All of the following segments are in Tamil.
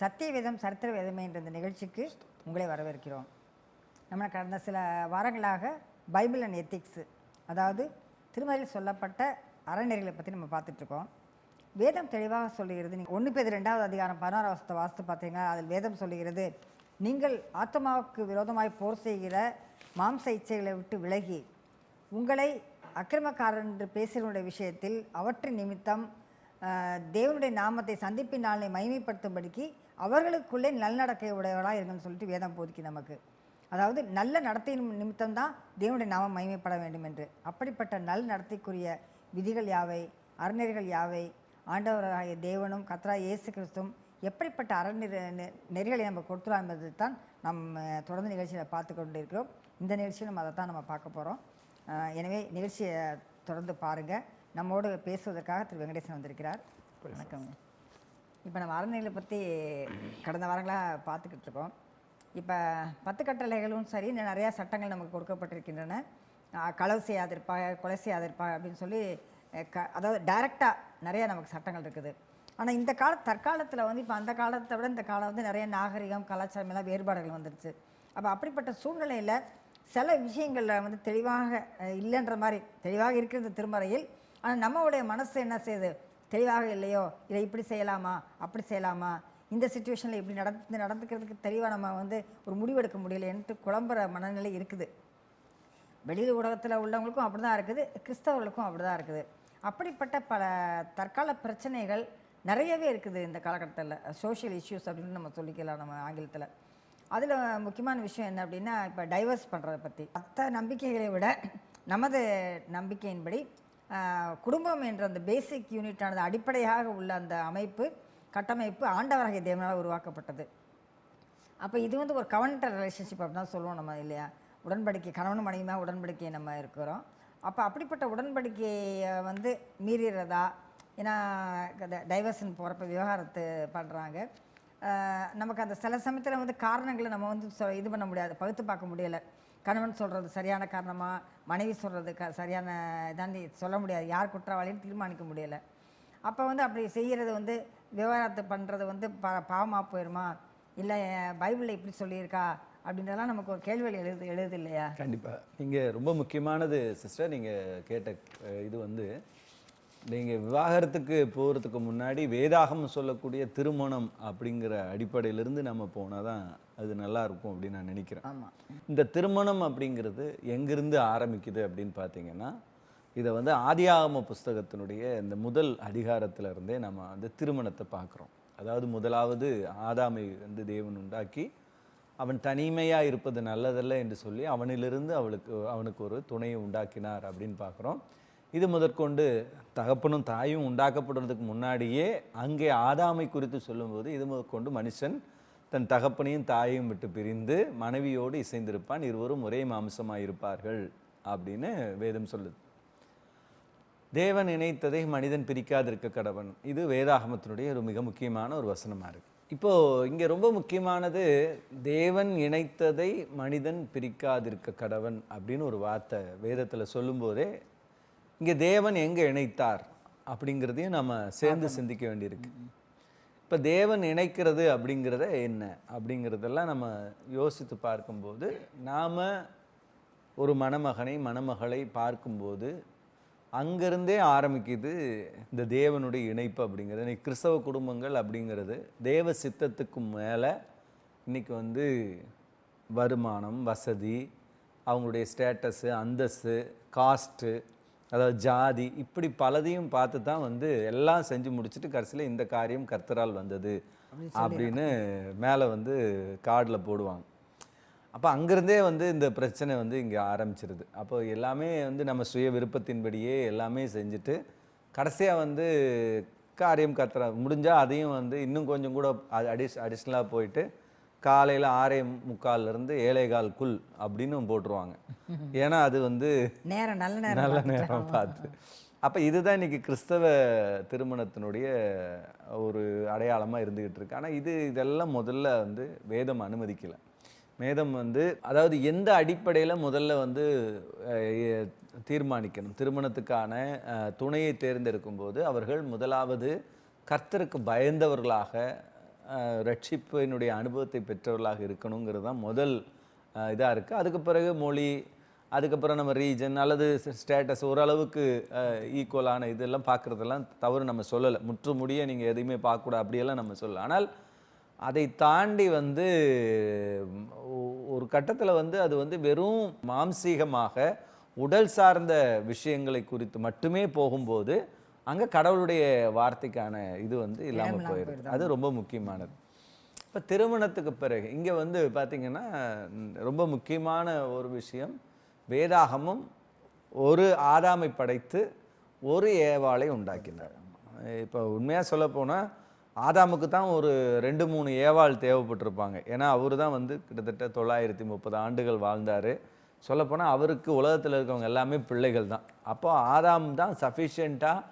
சத்திய வேதம் சரித்திர வேதமே என்ற இந்த நிகழ்ச்சிக்கு உங்களை வரவேற்கிறோம். நம்ம கடந்த சில வாரங்களாக பைபிள் அண்ட் எத்திக்ஸு அதாவது திருமறையில் சொல்லப்பட்ட அறநெறிகளை பற்றி நம்ம பார்த்துட்ருக்கோம். வேதம் தெளிவாக சொல்லுகிறது. நீங்கள் ஒன்று பேர் ரெண்டாவது அதிகாரம் பதினாறாம் வருஷத்தை வாசித்து பார்த்தீங்கன்னா அதில் வேதம் சொல்லுகிறது. நீங்கள் ஆத்மாவுக்கு விரோதமாய் போர் செய்கிற மாம்ச இச்சைகளை விட்டு விலகி உங்களை அக்கிரமக்காரன் என்று பேசுகிறவனுடைய விஷயத்தில் அவற்றின் நிமித்தம் தேவனுடைய நாமத்தை சந்திப்பின் நாளை மகிமைப்படுத்தும்படிக்கு அவர்களுக்குள்ளே நல்லடக்கை உடையவர்களாக இருங்கன்னு சொல்லிட்டு வேதம் போதிக்கு நமக்கு. அதாவது நல்ல நடத்தையின் நிமித்தம் தான் தேவனுடைய நாமம் மகிமைப்பட வேண்டும் என்று. அப்படிப்பட்ட நல் நடத்தைக்குரிய விதிகள் யாவை? அறநெறிகள் யாவை? ஆண்டவராகிய தேவனும் கத்ரா இயேசு கிறிஸ்துவும் எப்படிப்பட்ட அறநெறி நெ- நெறிகளை நம்ம கொடுத்துலாம் என்பதை தான் நம்ம தொடர்ந்து நிகழ்ச்சியில் பார்த்து கொண்டு இருக்கிறோம் இந்த நிகழ்ச்சியிலும் நம்ம அதை தான் நம்ம பார்க்க போகிறோம் எனவே நிகழ்ச்சியை தொடர்ந்து பாருங்கள் நம்மோடு பேசுவதற்காக திரு வெங்கடேசன் வந்திருக்கிறார். வணக்கம் இப்போ நம்ம அறநிலையை பற்றி கடந்த வாரங்களாக பார்த்துக்கிட்டு இருக்கோம். இப்போ பத்து கட்டளைகளும் சரி இன்னும் நிறையா சட்டங்கள் நமக்கு கொடுக்கப்பட்டிருக்கின்றன. களவு செய்யாதிருப்பா கொலை செய்யாதிருப்பா அப்படின்னு சொல்லி க அதாவது டைரெக்டாக நிறையா நமக்கு சட்டங்கள் இருக்குது. ஆனால் இந்த கால தற்காலத்தில் வந்து இப்போ அந்த காலத்தை விட இந்த காலம் வந்து நிறைய நாகரிகம் கலாச்சாரம் எல்லாம் வேறுபாடுகள் வந்துருச்சு. அப்போ அப்படிப்பட்ட சூழ்நிலையில் சில விஷயங்களில் வந்து தெளிவாக இல்லைன்ற மாதிரி தெளிவாக இருக்கிறது திருமறையில் ஆனால் நம்மளுடைய மனசு என்ன செய்யுது? தெளிவாக இல்லையோ? இதை இப்படி செய்யலாமா? அப்படி செய்யலாமா? இந்த சுச்சுவேஷனில் இப்படி நடந்து நடந்துக்கிறதுக்கு தெளிவாக நம்ம வந்து ஒரு முடிவெடுக்க முடியலைன்ட்டு குழம்புற மனநிலை இருக்குது. வெளியில் ஊடகத்தில் உள்ளவங்களுக்கும் அப்படி தான் இருக்குது. கிறிஸ்தவர்களுக்கும் அப்படி தான் இருக்குது. அப்படிப்பட்ட பல தற்கால பிரச்சனைகள் நிறையவே இருக்குது இந்த காலகட்டத்தில். சோஷியல் இஷ்யூஸ் அப்படின்னு நம்ம சொல்லிக்கலாம் நம்ம ஆங்கிலத்தில். அதில் முக்கியமான விஷயம் என்ன அப்படின்னா இப்போ டைவர்ஸ் பண்ணுறதை பற்றி மற்ற நம்பிக்கைகளை விட நமது நம்பிக்கையின்படி குடும்பம் என்ற அந்த பேசிக் யூனிட்டானது அடிப்படையாக உள்ள அந்த அமைப்பு கட்டமைப்பு ஆண்டவராகிய தேவனால் உருவாக்கப்பட்டது. அப்போ இது வந்து ஒரு கவர்னட்டர் ரிலேஷன்ஷிப் அப்படின்னு தான் சொல்லுவோம் நம்ம இல்லையா? உடன்படிக்கை கணவன் மனைவிமா உடன்படிக்கை நம்ம இருக்கிறோம். அப்போ அப்படிப்பட்ட உடன்படிக்கையை வந்து மீறிறதா? ஏன்னா டைவர்ஷன் போகிறப்ப விவகாரத்து பண்ணுறாங்க நமக்கு அந்த சில சமயத்தில் வந்து காரணங்களை நம்ம வந்து சொ- இது பண்ண முடியாது பகுத்து பார்க்க முடியலை. கணவன் சொல்கிறது சரியான காரணமா? மனைவி சொல்கிறது க சரியான இதான் சொல்ல முடியாது. யார் குற்றவாளின்னு தீர்மானிக்க முடியலை. அப்போ வந்து அப்படி செய்கிறது வந்து விவகாரத்தை பண்ணுறது வந்து ப பாவமாக போயிடுமா இல்லை பைபிளில் இப்படி சொல்லியிருக்கா? அப்படின்றதெல்லாம் நமக்கு ஒரு கேள்விகள் எழுது எழுது இல்லையா? கண்டிப்பாக நீங்கள் ரொம்ப முக்கியமானது சிஸ்டர் நீங்கள் கேட்ட இது வந்து நீங்க விவாகரத்துக்கு போறதுக்கு முன்னாடி வேதாகம் சொல்லக்கூடிய திருமணம் அப்படிங்கிற அடிப்படையிலிருந்து நம்ம போனாதான் அது நல்லா இருக்கும் அப்படின்னு நான் நினைக்கிறேன். ஆமாம் இந்த திருமணம் அப்படிங்கிறது எங்கிருந்து ஆரம்பிக்குது அப்படின்னு பார்த்தீங்கன்னா இதை வந்து ஆதியாகம புஸ்தகத்தினுடைய இந்த முதல் அதிகாரத்துல இருந்தே நம்ம வந்து திருமணத்தை பார்க்குறோம். அதாவது முதலாவது ஆதாமை வந்து தேவன் உண்டாக்கி அவன் தனிமையாக இருப்பது நல்லதல்ல என்று சொல்லி அவனிலிருந்து அவளுக்கு அவனுக்கு ஒரு துணையை உண்டாக்கினார் அப்படின்னு பார்க்குறோம். இது முதற்கொண்டு தகப்பனும் தாயும் உண்டாக்கப்படுறதுக்கு முன்னாடியே அங்கே ஆதாமை குறித்து சொல்லும்போது இது முதற்கொண்டு மனுஷன் தன் தகப்பனையும் தாயையும் விட்டு பிரிந்து மனைவியோடு இசைந்திருப்பான். இருவரும் ஒரே மாம்சமாக இருப்பார்கள் அப்படின்னு வேதம் சொல்லுது. தேவன் இணைத்ததை மனிதன் பிரிக்காதிருக்க கடவன். இது வேதாகமத்தினுடைய ஒரு மிக முக்கியமான ஒரு வசனமாக இருக்குது இப்போது இங்கே ரொம்ப முக்கியமானது தேவன் இணைத்ததை மனிதன் பிரிக்காதிருக்க கடவன் அப்படின்னு ஒரு வார்த்தை வேதத்தில் சொல்லும்போதே இங்க தேவன் எங்க இணைத்தார் அப்படிங்கிறதையும் நம்ம சேர்ந்து சிந்திக்க வேண்டியிருக்கு. இப்போ தேவன் இணைக்கிறது அப்படிங்கிறத என்ன? அப்படிங்கிறதெல்லாம் நம்ம யோசித்து பார்க்கும்போது நாம் ஒரு மணமகனை மணமகளை பார்க்கும்போது அங்கிருந்தே ஆரம்பிக்குது இந்த தேவனுடைய இணைப்பு அப்படிங்கிறது. இன்னைக்கு கிறிஸ்தவ குடும்பங்கள் அப்படிங்கிறது தேவ சித்தத்துக்கு மேலே இன்னைக்கு வந்து வருமானம் வசதி அவங்களுடைய ஸ்டேட்டஸு அந்தஸ்து காஸ்ட்டு அதாவது ஜாதி இப்படி பலதையும் பார்த்து தான் வந்து எல்லாம் செஞ்சு முடிச்சுட்டு கடைசியில் இந்த காரியம் கர்த்தரால் வந்தது அப்படின்னு மேலே வந்து கார்டில் போடுவாங்க. அப்போ அங்கேருந்தே வந்து இந்த பிரச்சனை வந்து இங்கே ஆரம்பிச்சிருது. அப்போ எல்லாமே வந்து நம்ம சுய விருப்பத்தின்படியே எல்லாமே செஞ்சுட்டு கடைசியாக வந்து காரியம் கத்துற முடிஞ்சால் அதையும் வந்து இன்னும் கொஞ்சம் கூட அடிஷ் அடிஷ்னலாக போயிட்டு காலையில் ஆறே முக்கால்லேருந்து ஏழே கால் குல் அப்படின்னு போட்டுருவாங்க. ஏன்னா அது வந்து நேரம் நல்ல நேரம் நல்ல. நேரம் பார்த்து. அப்போ இதுதான் இன்னைக்கு கிறிஸ்தவ திருமணத்தினுடைய ஒரு அடையாளமாக இருந்துகிட்டு இருக்கு. ஆனால் இது இதெல்லாம் முதல்ல வந்து வேதம் அனுமதிக்கல. வேதம் வந்து அதாவது எந்த அடிப்படையில் முதல்ல வந்து தீர்மானிக்கணும்? திருமணத்துக்கான துணையை தேர்ந்தெடுக்கும் போது அவர்கள் முதலாவது கர்த்தருக்கு பயந்தவர்களாக ரட்சிப்பினுடைய அனுபவத்தை பெற்றவர்களாக இருக்கணுங்கிறது தான் முதல் இதாக இருக்குது அதுக்கு பிறகு மொழி அதுக்கப்புறம் நம்ம ரீஜன் அல்லது ஸ்டேட்டஸ் ஓரளவுக்கு ஈக்குவலான இதெல்லாம் பார்க்குறதெல்லாம் தவறு நம்ம சொல்லலை. முற்று முடிய நீங்கள் எதையுமே பார்க்கக்கூடாது அப்படியெல்லாம் நம்ம சொல்லலை. ஆனால் அதை தாண்டி வந்து ஒரு கட்டத்தில் வந்து அது வந்து வெறும் மாம்சீகமாக உடல் சார்ந்த விஷயங்களை குறித்து மட்டுமே போகும்போது அங்கே கடவுளுடைய வார்த்தைக்கான இது வந்து இல்லாமல் இல்லாம போயிடுது. அது ரொம்ப முக்கியமானது. இப்போ திருமணத்துக்கு பிறகு இங்கே வந்து பார்த்தீங்கன்னா ரொம்ப முக்கியமான ஒரு விஷயம் வேதாகமும் ஒரு ஆதாமை படைத்து ஒரு ஏவாளை உண்டாக்கினார். இப்போ உண்மையாக சொல்லப்போனால் ஆதாமுக்கு தான் ஒரு ரெண்டு மூணு ஏவாள் தேவைப்பட்டிருப்பாங்க. ஏன்னா அவர் தான் வந்து கிட்டத்தட்ட தொள்ளாயிரத்தி முப்பது ஆண்டுகள் வாழ்ந்தார். சொல்லப்போனால் அவருக்கு உலகத்தில் இருக்கவங்க எல்லாமே பிள்ளைகள் தான். அப்போ ஆதாம் தான் சஃபிஷியண்ட்டாக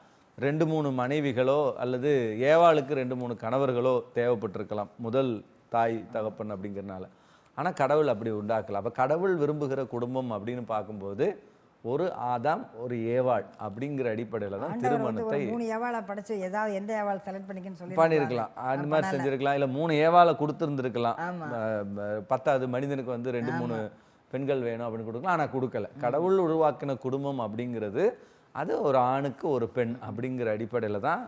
ரெண்டு மூணு மனைவிகளோ அல்லது ஏவாளுக்கு ரெண்டு மூணு கணவர்களோ தேவைப்பட்டிருக்கலாம். முதல் தாய் தகப்பன் அப்படிங்கிறனால. ஆனால் கடவுள் அப்படி உண்டாக்கல. அப்போ கடவுள் விரும்புகிற குடும்பம் அப்படின்னு பார்க்கும்போது ஒரு ஆதாம் ஒரு ஏவாள் அப்படிங்கிற அடிப்படையில் தான் திருமணத்தை மூணு ஏவாளை படிச்சு ஏதாவது எந்த ஏவாள் செலக்ட் பண்ணிக்கன்னு சொல்லி பண்ணியிருக்கலாம் அந்த மாதிரி செஞ்சிருக்கலாம். இல்லை மூணு ஏவாளை கொடுத்துருந்துருக்கலாம். பத்தாவது மனிதனுக்கு வந்து ரெண்டு மூணு பெண்கள் வேணும் அப்படின்னு கொடுக்கலாம். ஆனால் கொடுக்கல. கடவுள் உருவாக்கின குடும்பம் அப்படிங்கிறது அது ஒரு ஆணுக்கு ஒரு பெண் அப்படிங்கிற அடிப்படையில் தான்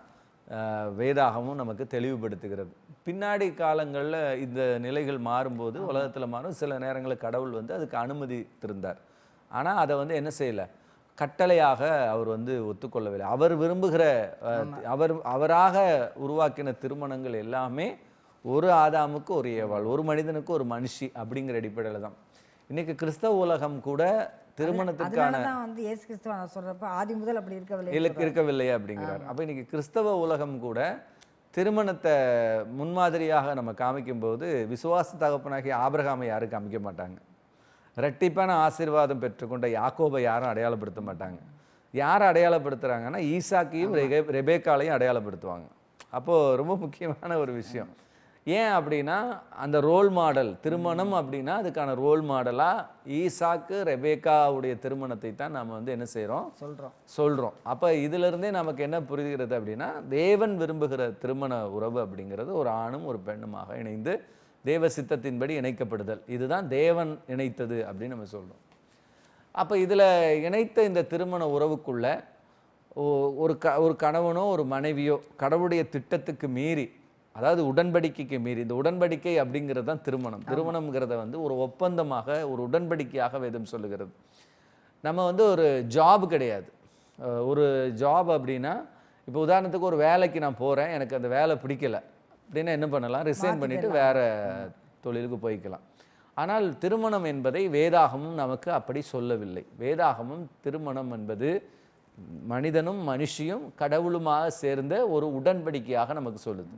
வேதாகமும் நமக்கு தெளிவுபடுத்துகிறது. பின்னாடி காலங்களில் இந்த நிலைகள் மாறும்போது உலகத்தில் மாறும். சில நேரங்களில் கடவுள் வந்து அதுக்கு அனுமதித்திருந்தார். ஆனால் அதை வந்து என்ன செய்யலை? கட்டளையாக அவர் வந்து ஒத்துக்கொள்ளவில்லை. அவர் விரும்புகிற அவர் அவராக உருவாக்கின திருமணங்கள் எல்லாமே ஒரு ஆதாமுக்கு ஒரு ஏவாள் ஒரு மனிதனுக்கு ஒரு மனுஷி அப்படிங்கிற அடிப்படையில் தான். இன்னைக்கு கிறிஸ்தவ உலகம் கூட திருமணத்திற்கான வந்து இயேசு கிறிஸ்துவ சொல்றப்ப ஆதி முதல் அப்படி இருக்கவில்லை இலக்கு இருக்கவில்லையே அப்படிங்கிறார். அப்போ இன்னைக்கு கிறிஸ்தவ உலகம் கூட திருமணத்தை முன்மாதிரியாக நம்ம காமிக்கும்போது விசுவாச தகப்பனாகிய ஆபிரகாமை யாரும் காமிக்க மாட்டாங்க. ரெட்டிப்பான ஆசீர்வாதம் பெற்றுக்கொண்ட யாக்கோபை யாரும் அடையாளப்படுத்த மாட்டாங்க. யாரை அடையாளப்படுத்துறாங்கன்னா ஈசாக்கையும் ரெபேக்காலையும் அடையாளப்படுத்துவாங்க. அப்போது ரொம்ப முக்கியமான ஒரு விஷயம். ஏன் அப்படின்னா அந்த ரோல் மாடல் திருமணம் அப்படின்னா அதுக்கான ரோல் மாடலாக ஈசாக்கு ரெபேக்காவுடைய திருமணத்தை தான் நம்ம வந்து என்ன செய்கிறோம் சொல்றோம். சொல்கிறோம் அப்போ இதிலிருந்தே நமக்கு என்ன புரிகிறது அப்படின்னா தேவன் விரும்புகிற திருமண உறவு அப்படிங்கிறது ஒரு ஆணும் ஒரு பெண்ணுமாக இணைந்து தேவ சித்தத்தின்படி இணைக்கப்படுதல். இதுதான் தேவன் இணைத்தது அப்படின்னு நம்ம சொல்கிறோம் அப்போ இதில் இணைத்த இந்த திருமண உறவுக்குள்ள ஒரு க ஒரு கணவனோ ஒரு மனைவியோ கடவுளுடைய திட்டத்துக்கு மீறி அதாவது உடன்படிக்கைக்கு மீறி இந்த உடன்படிக்கை அப்படிங்கிறது தான் திருமணம். திருமணம்ங்கிறத வந்து ஒரு ஒப்பந்தமாக ஒரு உடன்படிக்கையாக வேதம் சொல்லுகிறது. நம்ம வந்து ஒரு ஜாப் கிடையாது. ஒரு ஜாப் அப்படின்னா இப்போ உதாரணத்துக்கு ஒரு வேலைக்கு நான் போகிறேன் எனக்கு அந்த வேலை பிடிக்கல. அப்படின்னா என்ன பண்ணலாம்? ரிசைன் பண்ணிட்டு வேற தொழிலுக்கு போய்க்கலாம். ஆனால் திருமணம் என்பதை வேதாகமும் நமக்கு அப்படி சொல்லவில்லை. வேதாகமும் திருமணம் என்பது மனிதனும் மனுஷியும் கடவுளுமாக சேர்ந்த ஒரு உடன்படிக்கையாக நமக்கு சொல்லுது.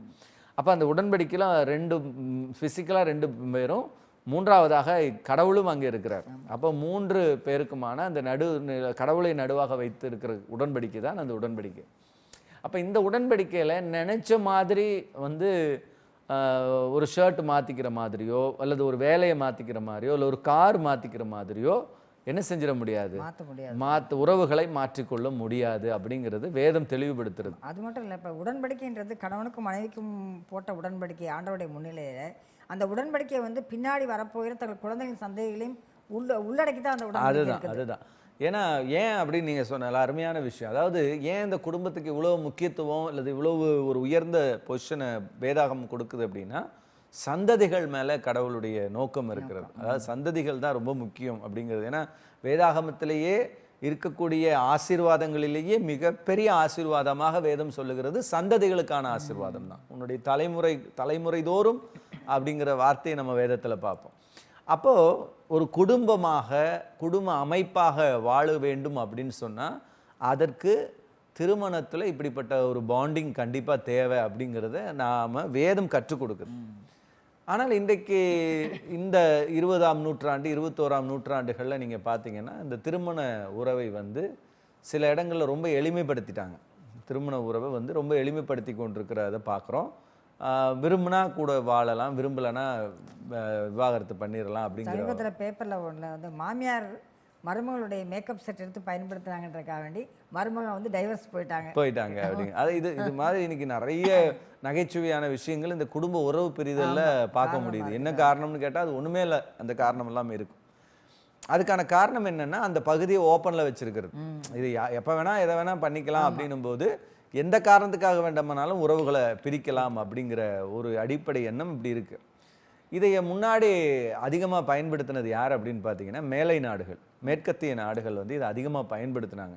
அப்போ அந்த உடன்படிக்கையில் ரெண்டு ஃபிசிக்கலாக ரெண்டு பேரும் மூன்றாவதாக கடவுளும் அங்கே இருக்கிறார். அப்போ மூன்று பேருக்குமான அந்த நடு கடவுளை நடுவாக வைத்து இருக்கிற உடன்படிக்கை தான் அந்த உடன்படிக்கை. அப்போ இந்த உடன்படிக்கையில் நினச்ச மாதிரி வந்து ஒரு ஷர்ட் மாற்றிக்கிற மாதிரியோ அல்லது ஒரு வேலையை மாற்றிக்கிற மாதிரியோ இல்லை ஒரு கார் மாற்றிக்கிற மாதிரியோ என்ன செஞ்சிட முடியாது? மாற்று உறவுகளை மாற்றிக்கொள்ள முடியாது அப்படிங்கிறது வேதம் தெளிவுபடுத்துறது. அது மட்டும் இல்லை இப்போ உடன்படிக்கைன்றது கணவனுக்கும் மனைவிக்கும் போட்ட உடன்படிக்கை ஆண்டவருடைய முன்னிலையில் அந்த உடன்படிக்கையை வந்து பின்னாடி வரப்போகிற தங்கள் குழந்தைகளின் சந்தேகங்களையும் உள்ள உள்ளடக்கி தான் அந்த அதுதான் அதுதான். ஏன்னா ஏன் அப்படின்னு நீங்கள் சொன்னல அருமையான விஷயம். அதாவது ஏன் இந்த குடும்பத்துக்கு இவ்வளோ முக்கியத்துவம் அல்லது இவ்வளவு ஒரு உயர்ந்த பொசிஷனை வேதாகம் கொடுக்குது அப்படின்னா சந்ததிகள் மேலே கடவுளுடைய நோக்கம் இருக்கிறது. அதாவது சந்ததிகள் தான் ரொம்ப முக்கியம் அப்படிங்கிறது. ஏன்னா வேதாகமத்திலேயே இருக்கக்கூடிய ஆசீர்வாதங்களிலேயே மிகப்பெரிய ஆசீர்வாதமாக வேதம் சொல்லுகிறது. சந்ததிகளுக்கான ஆசீர்வாதம் தான். உன்னுடைய தலைமுறை தலைமுறை தோறும் அப்படிங்கிற வார்த்தையை நம்ம வேதத்தில் பார்ப்போம். அப்போ ஒரு குடும்பமாக குடும்ப அமைப்பாக வாழ வேண்டும் அப்படின்னு சொன்னா அதற்கு திருமணத்துல இப்படிப்பட்ட ஒரு பாண்டிங் கண்டிப்பா தேவை அப்படிங்கிறத நாம வேதம் கற்றுக் கொடுக்குது. ஆனால் இன்றைக்கு இந்த இருபதாம் நூற்றாண்டு இருபத்தோராம் நூற்றாண்டுகளில் நீங்கள் பார்த்தீங்கன்னா இந்த திருமண உறவை வந்து சில இடங்களில் ரொம்ப எளிமைப்படுத்திட்டாங்க. திருமண உறவை வந்து ரொம்ப எளிமைப்படுத்தி கொண்டிருக்கிறத பார்க்குறோம். விரும்பினா கூட வாழலாம் விரும்பலைன்னா விவாகரத்து பண்ணிடலாம் அப்படிங்கிற பேப்பரில் ஒன்று வந்து மாமியார் மருமகளுடைய மேக்கப் செட் எடுத்து பயன்படுத்துனாங்கன்றதுக்காக வேண்டி மருமகள் வந்து டைவர்ஸ் போயிட்டாங்க. போயிட்டாங்க அப்படிங்க. அது இது இது மாதிரி இன்னைக்கு நிறைய நகைச்சுவையான விஷயங்கள் இந்த குடும்ப உறவு பிரிதல்ல பார்க்க முடியுது. என்ன காரணம்னு கேட்டா அது ஒண்ணுமே இல்லை. அந்த காரணம் எல்லாம் இருக்கும். அதுக்கான காரணம் என்னன்னா அந்த பகுதியை ஓப்பன்ல வச்சிருக்கிறது. இது எப்ப வேணா எதை வேணா பண்ணிக்கலாம் அப்படின்னும் போது எந்த காரணத்துக்காக வேண்டாமனாலும் உறவுகளை பிரிக்கலாம் அப்படிங்கிற ஒரு அடிப்படை எண்ணம் இப்படி இருக்கு. இதை முன்னாடி அதிகமா பயன்படுத்தினது யார் அப்படின்னு பார்த்தீங்கன்னா மேலை நாடுகள். மேற்கத்திய நாடுகள் வந்து இதை அதிகமா பயன்படுத்தினாங்க.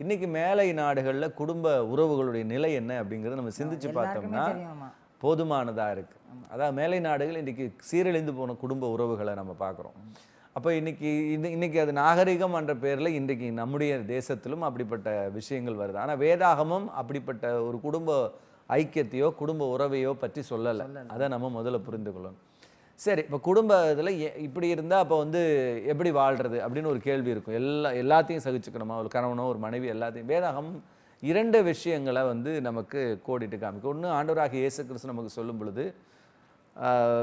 இன்னைக்கு மேலை நாடுகள்ல குடும்ப உறவுகளுடைய நிலை என்ன அப்படிங்கறத நம்ம சிந்திச்சு பார்த்தோம்னா தெரியுமா போதுமானதா இருக்கு. அதாவது மேலை நாடுகள் இன்னைக்கு சீரழிந்து போன குடும்ப உறவுகளை நம்ம பார்க்குறோம். அப்போ இன்னைக்கு இந்த இன்னைக்கு அது நாகரிகம் என்ற பேர்ல இன்றைக்கு நம்முடைய தேசத்திலும் அப்படிப்பட்ட விஷயங்கள் வருது. ஆனா வேதாகமம் அப்படிப்பட்ட ஒரு குடும்ப ஐக்கியத்தையோ குடும்ப உறவையோ பற்றி சொல்லலை. அதை நம்ம முதல்ல புரிந்து கொள்ளணும் சரி இப்போ குடும்ப இதில் இப்படி இருந்தால் அப்போ வந்து எப்படி வாழ்றது அப்படின்னு ஒரு கேள்வி இருக்கும். எல்லா எல்லாத்தையும் சகிச்சுக்கணுமா? ஒரு கணவனோ ஒரு மனைவி எல்லாத்தையும். வேதாகம் இரண்டு விஷயங்களை வந்து நமக்கு கோடிட்டு காமிக்கும். ஒன்று ஆண்டவராகிய இயேசு கிறிஸ்து நமக்கு சொல்லும் பொழுது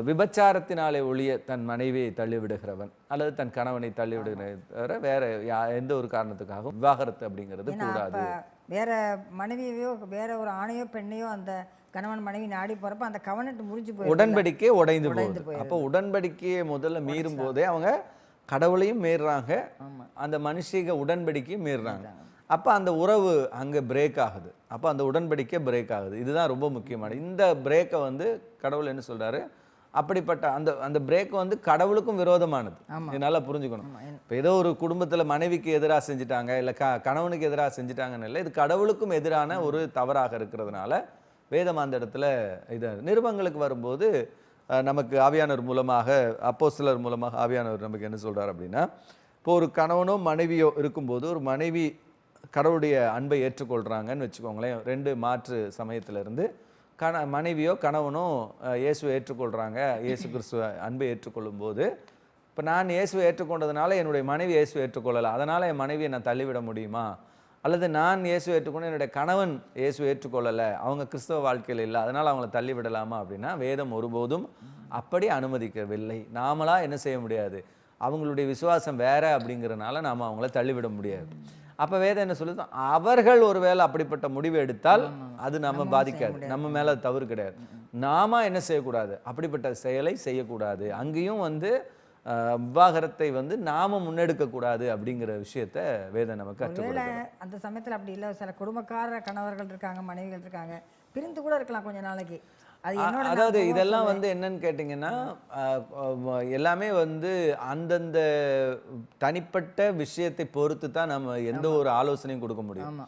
விபச்சாரத்தினாலே ஒழிய தன் மனைவியை தள்ளிவிடுகிறவன் அல்லது தன் கணவனை தள்ளிவிடுகிறதை தவிர வேற யா- எந்த ஒரு காரணத்துக்காகவும் விவாகரத்து அப்படிங்கிறது கூடாது. வேற மனைவியோ வேற ஒரு ஆணையோ பெண்ணையோ அந்த கணவன் மனைவி நாடி போறப்ப அந்த கவனட்டு முடிஞ்சு போயிடும் உடன்படிக்கை உடைந்து போகுது. அப்போ உடன்படிக்கையை முதல்ல மீறும் போதே அவங்க கடவுளையும் மீறுறாங்க. அந்த மனுஷிக உடன்படிக்கையும் மீறுறாங்க. அப்போ அந்த உறவு அங்கே பிரேக் ஆகுது. அப்போ அந்த உடன்படிக்கை பிரேக் ஆகுது. இதுதான் ரொம்ப முக்கியமான இந்த பிரேக்கை வந்து கடவுள் என்ன சொல்றாரு? அப்படிப்பட்ட அந்த அந்த பிரேக் வந்து கடவுளுக்கும் விரோதமானது. நல்லா புரிஞ்சுக்கணும். இப்போ ஏதோ ஒரு குடும்பத்துல மனைவிக்கு எதிராக செஞ்சுட்டாங்க இல்லை க கணவனுக்கு எதிராக செஞ்சுட்டாங்கன்னு இல்லை இது கடவுளுக்கும் எதிரான ஒரு தவறாக இருக்கிறதுனால வேதம் அந்த இடத்துல இது நிருபங்களுக்கு வரும்போது நமக்கு ஆவியானவர் மூலமாக அப்போஸ்தலர் மூலமாக ஆவியானவர் நமக்கு என்ன சொல்கிறார் அப்படின்னா இப்போ ஒரு கணவனோ மனைவியோ இருக்கும்போது ஒரு மனைவி கடவுளுடைய அன்பை ஏற்றுக்கொள்கிறாங்கன்னு வச்சுக்கோங்களேன் ரெண்டு மாற்று சமயத்திலேருந்து கண மனைவியோ கணவனோ இயேசுவை ஏற்றுக்கொள்கிறாங்க இயேசு கிறிஸ்துவ அன்பை ஏற்றுக்கொள்ளும் போது இப்போ நான் இயேசுவை ஏற்றுக்கொண்டதுனால என்னுடைய மனைவி இயேசுவை ஏற்றுக்கொள்ளலை அதனால் என் மனைவியை நான் தள்ளிவிட முடியுமா? அல்லது நான் இயேசுவை ஏற்றுக்கொண்டு என்னுடைய கணவன் இயேசுவை ஏற்றுக்கொள்ளலை அவங்க கிறிஸ்தவ வாழ்க்கையில் இல்லை அதனால் அவங்கள தள்ளிவிடலாமா அப்படின்னா வேதம் ஒருபோதும் அப்படி அனுமதிக்கவில்லை. நாமளா என்ன செய்ய முடியாது? அவங்களுடைய விசுவாசம் வேற அப்படிங்கிறனால நாம் அவங்கள தள்ளிவிட முடியாது. அப்போ வேதம் என்ன சொல்லுது? அவர்கள் ஒருவேளை அப்படிப்பட்ட முடிவு எடுத்தால் அது நம்ம பாதிக்காது. நம்ம மேல அது தவறு கிடையாது. நாம என்ன செய்யக்கூடாது? அப்படிப்பட்ட செயலை செய்யக்கூடாது. அங்கேயும் வந்து விவாகரத்தை வந்து நாம முன்னெடுக்க கூடாது அப்படிங்கிற விஷயத்த வேதம் நமக்கு. அந்த சமயத்துல அப்படி இல்ல. சில குடும்பக்கார கணவர்கள் இருக்காங்க மனைவிகள் இருக்காங்க. பிரிந்து கூட இருக்கலாம் கொஞ்ச நாளைக்கு. அதாவது இதெல்லாம். வந்து என்னன்னு கேட்டிங்கன்னா எல்லாமே வந்து அந்தந்த தனிப்பட்ட விஷயத்தை பொறுத்து தான் நம்ம எந்த ஒரு ஆலோசனையும் கொடுக்க முடியும்.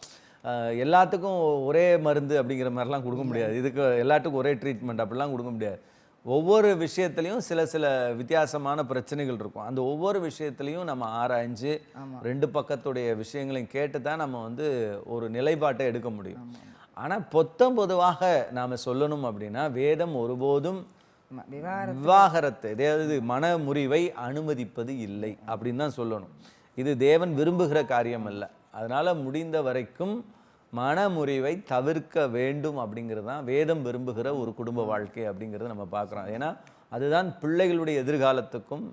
எல்லாத்துக்கும் ஒரே மருந்து அப்படிங்கிற மாதிரிலாம் கொடுக்க முடியாது. இதுக்கு எல்லாத்துக்கும் ஒரே ட்ரீட்மெண்ட் அப்படிலாம் கொடுக்க முடியாது. ஒவ்வொரு விஷயத்துலையும் சில சில வித்தியாசமான பிரச்சனைகள் இருக்கும். அந்த ஒவ்வொரு விஷயத்துலையும் நம்ம ஆராய்ஞ்சு. ரெண்டு பக்கத்துடைய விஷயங்களையும் கேட்டு தான் நம்ம வந்து ஒரு நிலைப்பாட்டை எடுக்க முடியும். ஆனா பொத்தம் பொதுவாக நாம சொல்லணும் அப்படின்னா வேதம் ஒருபோதும் விவாகரத்து அதாவது மன முறிவை அனுமதிப்பது இல்லை அப்படின்னு தான் சொல்லணும். இது தேவன் விரும்புகிற காரியம் அல்ல அதனால முடிந்த வரைக்கும் மனமுறிவை தவிர்க்க வேண்டும் அப்படிங்கிறது தான் வேதம் விரும்புகிற ஒரு குடும்ப வாழ்க்கை அப்படிங்கிறத நம்ம பார்க்குறோம். ஏன்னா அதுதான் பிள்ளைகளுடைய எதிர்காலத்துக்கும்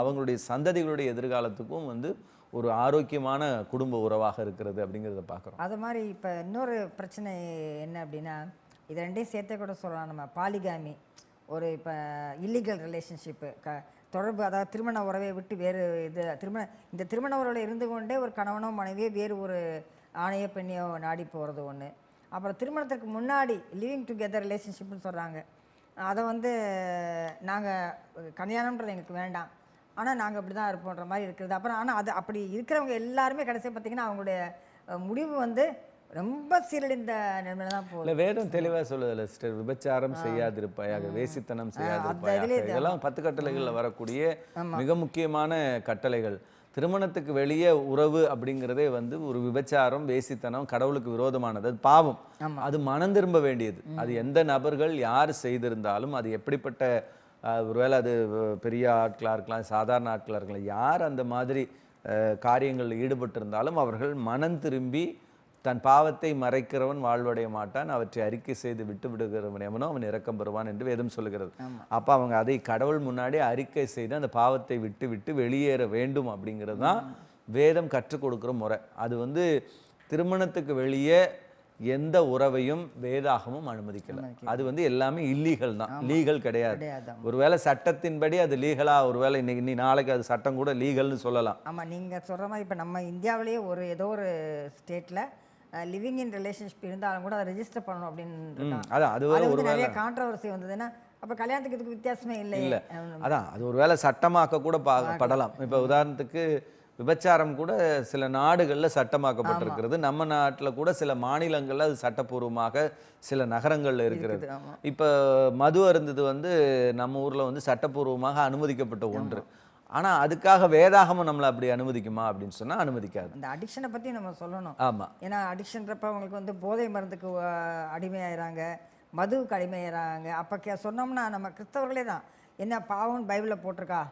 அவங்களுடைய சந்ததிகளுடைய எதிர்காலத்துக்கும் வந்து ஒரு ஆரோக்கியமான குடும்ப உறவாக இருக்கிறது அப்படிங்கிறத பார்க்குறோம். அது மாதிரி இப்போ இன்னொரு பிரச்சனை என்ன அப்படின்னா இது ரெண்டையும் சேர்த்தே கூட சொல்லலாம். நம்ம பாலிகாமி ஒரு இப்போ இல்லீகல் ரிலேஷன்ஷிப்பு க தொடர்பு அதாவது திருமண உறவை விட்டு வேறு இது திருமண இந்த திருமண உறவில் இருந்து கொண்டே ஒரு கணவனோ மனைவியோ வேறு ஒரு ஆணையோ பெண்ணையோ நாடி போகிறது ஒன்று அப்புறம் திருமணத்துக்கு முன்னாடி லிவிங் டுகெதர் ரிலேஷன்ஷிப்னு சொல்கிறாங்க அதை வந்து நாங்கள் கல்யாணம்ன்றது எங்களுக்கு வேண்டாம். ஆனால் நாங்கள் இப்படி தான் இருப்போன்ற மாதிரி இருக்கிறது அப்புறம் ஆனால் அது அப்படி இருக்கிறவங்க எல்லாருமே கடைசியாக பார்த்தீங்கன்னா அவங்களுடைய முடிவு வந்து ரொம்ப சீரழிந்த நிலைமையில தான் போகுது. இல்ல வேதம் தெளிவா சொல்லுதுல்ல சிஸ்டர் விபச்சாரம் செய்யாதிருப்பாயாக வேசித்தனம் செய்யாதிருப்பாயாக. இது- இதெல்லாம் பத்து கட்டளைகள்ல வரக்கூடிய. மிக முக்கியமான கட்டளைகள். திருமணத்துக்கு வெளியே உறவு அப்படிங்கிறதே வந்து ஒரு விபச்சாரம் வேசித்தனம் கடவுளுக்கு விரோதமானது. அது பாவம். அது மனம் திரும்ப வேண்டியது. அது எந்த நபர்கள் யார் செய்திருந்தாலும் அது எப்படிப்பட்ட ஒருவேளை அது பெரிய ஆட்களாக இருக்கலாம் சாதாரண ஆட்களாக இருக்கலாம் யார் அந்த மாதிரி காரியங்களில் ஈடுபட்டிருந்தாலும் அவர்கள் மனம் திரும்பி தன் பாவத்தை மறைக்கிறவன் வாழ்வடைய மாட்டான் அவற்றை அறிக்கை செய்து விட்டு விடுகிறவன் எவனோ அவன் இரக்கம் பெறுவான் என்று வேதம் சொல்லுகிறது. ஆமா. அப்ப அவங்க அதை கடவுள் முன்னாடி அறிக்கை செய்து அந்த பாவத்தை விட்டு விட்டு வெளியேற வேண்டும் அப்படிங்கிறது தான் வேதம் கற்றுக் கொடுக்குற முறை. அது வந்து திருமணத்துக்கு வெளியே எந்த உறவையும் வேதாகமும் அனுமதிக்கல. அது வந்து எல்லாமே இல்லீகல் தான். லீகல் கிடையாது. ஒருவேளை சட்டத்தின்படி அது லீகலா ஒருவேளை இன்னைக்கு நீ நாளைக்கு அது சட்டம் கூட லீகல்னு சொல்லலாம். ஆமாம் நீங்கள் சொல்கிற மாதிரி இப்போ நம்ம இந்தியாவிலேயே ஒரு ஏதோ ஒரு ஸ்டேட்டில் லிவிங் இன் ரிலேஷன்ஷிப் இருந்தாலும் கூட அதை ரெஜிஸ்டர் பண்ணணும் அப்படின்னு. அதான் அது ஒரு நிறைய கான்ட்ரவர்சி வந்ததுன்னா அப்போ கல்யாணத்துக்கு இதுக்கு வித்தியாசமே இல்லை. இல்ல அதான் அது ஒருவேளை சட்டமாக்க கூட பா படலாம். இப்போ உதாரணத்துக்கு விபச்சாரம் கூட சில நாடுகள்ல சட்டமாக்கப்பட்டிருக்கிறது. நம்ம நாட்டுல கூட சில மாநிலங்கள்ல அது சட்டப்பூர்வமாக சில நகரங்கள்ல இருக்கிறது. இப்போ மது அருந்தது வந்து நம்ம ஊர்ல வந்து சட்டப்பூர்வமாக அனுமதிக்கப்பட்ட ஒன்று. ஆனா அதுக்காக வேதாகமம் நம்மளை அப்படி அனுமதிக்குமா அப்படின்னு சொன்னா அனுமதிக்காது. அந்த அடிக்ஷனை பற்றி நம்ம சொல்லணும். ஆமா. ஏன்னா அடிக்ஷன்றப்ப அவங்களுக்கு வந்து போதை மருந்துக்கு அடிமையாயிறாங்க மதுவுக்கு அடிமையாயிறாங்க. அப்போ கே சொன்னோம்னா நம்ம கிறிஸ்தவர்களே தான். என்ன பாவம் பைபிளில் போட்டிருக்கா?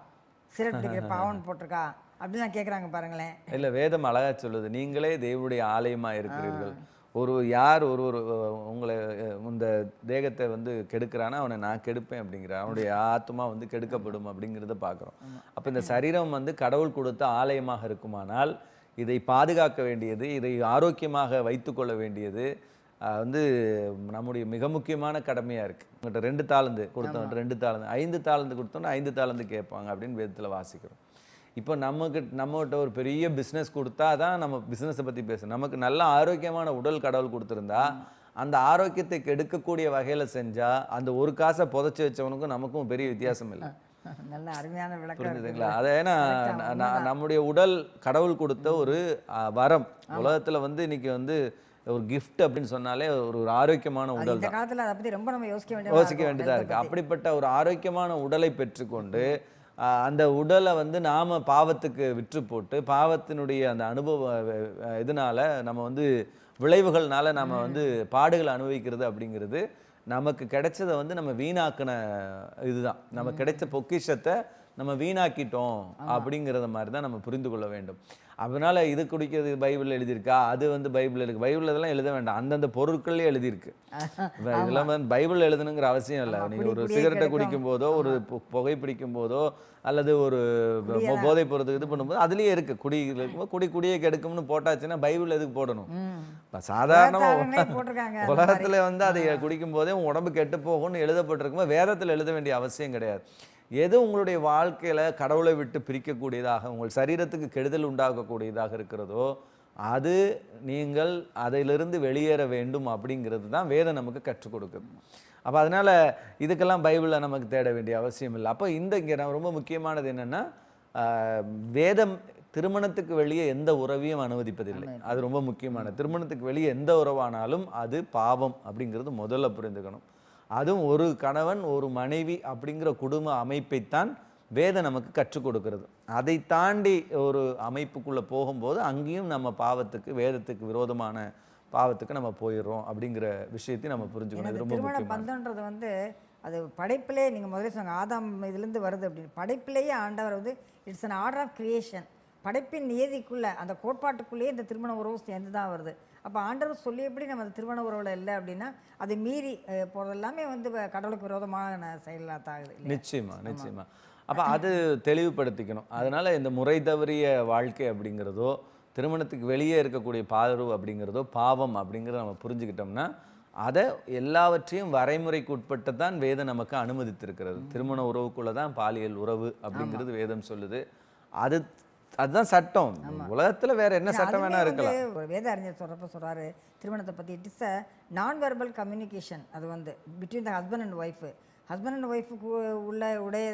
சிகரெட் பிடிக்கிற பாவம் போட்டிருக்கா? அப்படிலாம் கேட்குறாங்க பாருங்களேன். இல்ல வேதம் அழகா சொல்லுது. நீங்களே தேவனுடைய ஆலயமா இருக்கிறீர்கள் ஒரு யார் ஒரு ஒரு உங்களை இந்த தேகத்தை வந்து கெடுக்கிறானா அவனை நான் கெடுப்பேன் அப்படிங்கிற அவனுடைய ஆத்மா வந்து கெடுக்கப்படும் அப்படிங்கிறத பார்க்குறோம் அப்ப இந்த சரீரம் வந்து கடவுள் கொடுத்த ஆலயமாக இருக்குமானால் இதை பாதுகாக்க வேண்டியது இதை ஆரோக்கியமாக வைத்துக்கொள்ள வேண்டியது வந்து நம்முடைய மிக முக்கியமான கடமையா இருக்கு. உங்கள்கிட்ட ரெண்டு தாளந்து கொடுத்தவன்ட்டு ரெண்டு தாளந்து ஐந்து தாளந்து கொடுத்தோன்னா ஐந்து தாளந்து கேட்பாங்க அப்படின்னு வேதத்துல வாசிக்கிறோம். இப்போ நமக்கு நம்மகிட்ட ஒரு பெரிய பிஸ்னஸ் கொடுத்தா தான் நம்ம பிஸ்னஸை பற்றி பேசணும். நமக்கு நல்ல ஆரோக்கியமான உடல் கடவுள் கொடுத்துருந்தா அந்த ஆரோக்கியத்தை கெடுக்கக்கூடிய வகையில் செஞ்சா அந்த ஒரு காசை புதைச்சி வச்சவனுக்கும் நமக்கும் பெரிய வித்தியாசம் இல்லை. நல்ல அருமையான விளக்கம் புரிஞ்சுதுங்களா? அதை ஏன்னா நம்முடைய உடல் கடவுள் கொடுத்த ஒரு வரம். உலகத்துல வந்து இன்னைக்கு வந்து ஒரு கிஃப்ட் அப்படின்னு சொன்னாலே ஒரு ஒரு ஆரோக்கியமான உடல் இந்த காலத்துல அதை பத்தி ரொம்ப நம்ம யோசிக்க வேண்டியதா யோசிக்க. வேண்டியதா இருக்கு. அப்படிப்பட்ட ஒரு ஆரோக்கியமான உடலை பெற்றுக்கொண்டு அந்த உடலை வந்து நாம பாவத்துக்கு விற்று போட்டு பாவத்தினுடைய அந்த அனுபவ இதனால நம்ம வந்து விளைவுகள்னால நம்ம வந்து பாடுகளை அனுபவிக்கிறது அப்படிங்கிறது நமக்கு கிடைச்சதை வந்து நம்ம வீணாக்கின இதுதான். நம்ம கிடைச்ச பொக்கிஷத்தை நம்ம வீணாக்கிட்டோம் அப்படிங்கிறத மாதிரி தான் நம்ம புரிந்து கொள்ள வேண்டும். அதனால இது குடிக்கிறது பைபிள் எழுதியிருக்கா அது வந்து பைபிள் இருக்கு. பைபிள் இதெல்லாம் எழுத வேண்டாம். அந்தந்த பொருட்களே எழுதியிருக்கு. இதெல்லாம் வந்து பைபிள் எழுதணுங்கிற அவசியம் இல்லை. ஆமா, நீங்க குடி ஒரு சிகரெட்டை கெடுக்கும். போதோ ஒரு புகை பிடிக்கும் போதோ அல்லது ஒரு போதை பொருத்துக்கு இது பண்ணும்போது அதுலயே இருக்கு. குடி இருக்கும்போது குடி குடியே கெடுக்கும்னு போட்டாச்சுன்னா பைபிள் எதுக்கு போடணும். இப்ப சாதாரணமா உலகத்தாரங்களே போட்டிருக்காங்க அந்த மாதிரி. உலகத்துல வந்து அதை குடிக்கும் போதே உடம்பு கெட்டு போகும்னு எழுதப்பட்டிருக்கும்போது வேதத்துல எழுத வேண்டிய அவசியம் கிடையாது. எது உங்களுடைய வாழ்க்கையில கடவுளை விட்டு பிரிக்கக்கூடியதாக உங்கள் சரீரத்துக்கு கெடுதல் உண்டாக்கக்கூடியதாக இருக்கிறதோ அது நீங்கள் அதிலிருந்து வெளியேற வேண்டும் அப்படிங்கிறது தான் வேதம் நமக்கு கற்றுக் கொடுக்குது. அப்போ அதனால இதுக்கெல்லாம் பைபிளில் நமக்கு தேட வேண்டிய அவசியம் இல்லை. அப்போ இந்த இங்கே நான் ரொம்ப முக்கியமானது என்னன்னா வேதம் திருமணத்துக்கு வெளியே எந்த உறவையும் அனுமதிப்பதில்லை. அது ரொம்ப முக்கியமான திருமணத்துக்கு வெளியே எந்த உறவானாலும் அது பாவம் அப்படிங்கிறது முதல்ல புரிந்துக்கணும். அதுவும் ஒரு கணவன் ஒரு மனைவி அப்படிங்கிற குடும்ப அமைப்பைத்தான் வேதம் நமக்கு கற்றுக் கொடுக்கிறது. அதை தாண்டி ஒரு அமைப்புக்குள்ள போகும்போது அங்கேயும் நம்ம பாவத்துக்கு வேதத்துக்கு விரோதமான பாவத்துக்கு நம்ம போயிடுறோம் அப்படிங்கிற விஷயத்தையும் நம்ம புரிஞ்சுக்கணும். ரொம்ப திருமண முக்கியமான பந்தன்றது வந்து அது படைப்பிலே நீங்க முதல்ல சொன்னாங்க ஆதாம் இதுலேருந்து வருது அப்படின்னு. படைப்பிலேயே ஆண்டவர் வந்து it's an order of creation படைப்பின் நியதிக்குள்ள அந்த கோட்பாட்டுக்குள்ளேயே இந்த திருமண உறவு சேர்ந்து தான் வருது. அப்போ ஆண்டவர் சொல்லியபடி நம்ம திருமண உறவுல இல்லை அப்படின்னா அது மீறி எல்லாமே வந்து கடவுளுக்கு விரோதமான செயலாக தான் ஆகுது இல்லையா? நிச்சயமா நிச்சயமா. அப்ப அது தெளிவுபடுத்திக்கணும். அதனால இந்த முறை தவறிய வாழ்க்கை அப்படிங்கிறதோ திருமணத்துக்கு வெளியே இருக்கக்கூடிய பாதரவு அப்படிங்கிறதோ பாவம் அப்படிங்கிறத நம்ம புரிஞ்சுக்கிட்டோம்னா அதை எல்லாவற்றையும் வரைமுறைக்கு உட்பட்டு தான் வேதம் நமக்கு அனுமதித்திருக்கிறது. திருமண உறவுக்குள்ள தான் பாலியல் உறவு அப்படிங்கிறது வேதம் சொல்லுது. அது அதுதான் சட்டம். உலகத்துல வேற என்ன சட்டம் வேணா இருக்கலாம். ஒரு வேத அறிஞர் சொல்றப்ப சொல்றாரு திருமணத்தை பத்தி இட் இஸ் அ நான் வெர்பல் கம்யூனிகேஷன் அது வந்து between the husband and wife husband and ஒய்ஃபுக்கு உள்ள உடைய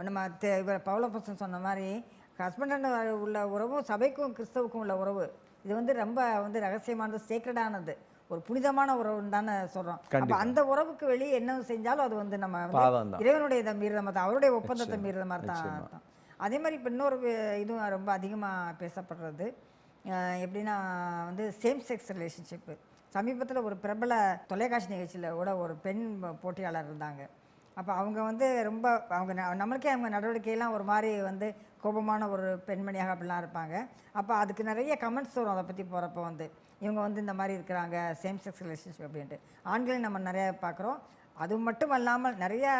நம்ம இவர் பவுலப்பசன் சொன்ன மாதிரி ஹஸ்பண்ட் அண்ட் உள்ள உறவும் சபைக்கும் கிறிஸ்தவுக்கும் உள்ள உறவு. இது வந்து ரொம்ப வந்து ரகசியமானது சேக்ரடானது ஒரு புனிதமான உறவுன்னு தானே சொல்றோம். அப்ப. அந்த உறவுக்கு வெளியே என்ன செஞ்சாலும் அது வந்து நம்ம இறைவனுடைய மீறுற மாதிரி அவருடைய ஒப்பந்தத்தை மீறுற மாதிரி தான். அர்த்தம். அதே மாதிரி இப்போ இன்னொரு இதுவும் ரொம்ப அதிகமாக பேசப்படுறது எப்படின்னா வந்து சேம் செக்ஸ் ரிலேஷன்ஷிப்பு சமீபத்தில் ஒரு பிரபல தொலைக்காட்சி நிகழ்ச்சியில் கூட ஒரு பெண் போட்டியாளர் இருந்தாங்க. அப்போ அவங்க வந்து ரொம்ப அவங்க நம்மளுக்கே அவங்க நடவடிக்கையெல்லாம் ஒரு மாதிரி வந்து கோபமான ஒரு பெண்மணியாக அப்படிலாம் இருப்பாங்க. அப்போ அதுக்கு நிறைய கமெண்ட்ஸ் வரும் அதை பற்றி போகிறப்ப வந்து. இவங்க வந்து இந்த மாதிரி இருக்கிறாங்க சேம் செக்ஸ் ரிலேஷன்ஷிப் அப்படின்ட்டு. ஆண்களையும் நம்ம நிறையா பார்க்குறோம். அது மட்டும் அல்லாமல் நிறையா